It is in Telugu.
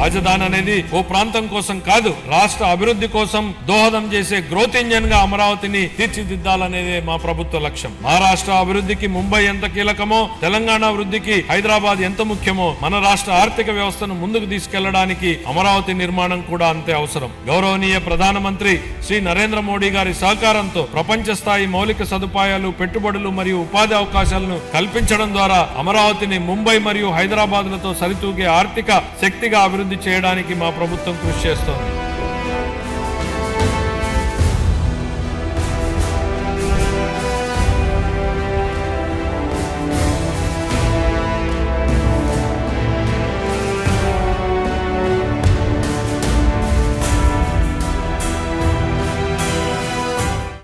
రాజధాని అనేది ఓ ప్రాంతం కోసం కాదు రాష్ట్ర అభివృద్ధి కోసం దోహదం చేసే గ్రోత్ ఇంజన్గా అమరావతిని తీర్చిదిద్దాలనేదే మా ప్రభుత్వ లక్ష్యం. మహారాష్ట్ర అభివృద్ధికి ముంబై ఎంత కీలకమో తెలంగాణ అభివృద్ధికి హైదరాబాద్ ఎంత ముఖ్యమో మన రాష్ట్ర ఆర్థిక వ్యవస్థను ముందుకు తీసుకెళ్ళడానికి అమరావతి నిర్మాణం కూడా అంతే అవసరం. గౌరవనీయ ప్రధానమంత్రి శ్రీ నరేంద్ర మోడీ గారి సహకారంతో ప్రపంచ స్థాయి మౌలిక సదుపాయాలు పెట్టుబడులు మరియు ఉపాధి అవకాశాలను కల్పించడం ద్వారా అమరావతిని ముంబై మరియు హైదరాబాద్లతో సరితూగే ఆర్థిక శక్తిగా అభివృద్ధి అభివృద్ధి చేయడానికి మా ప్రభుత్వం కృషి చేస్తోంది.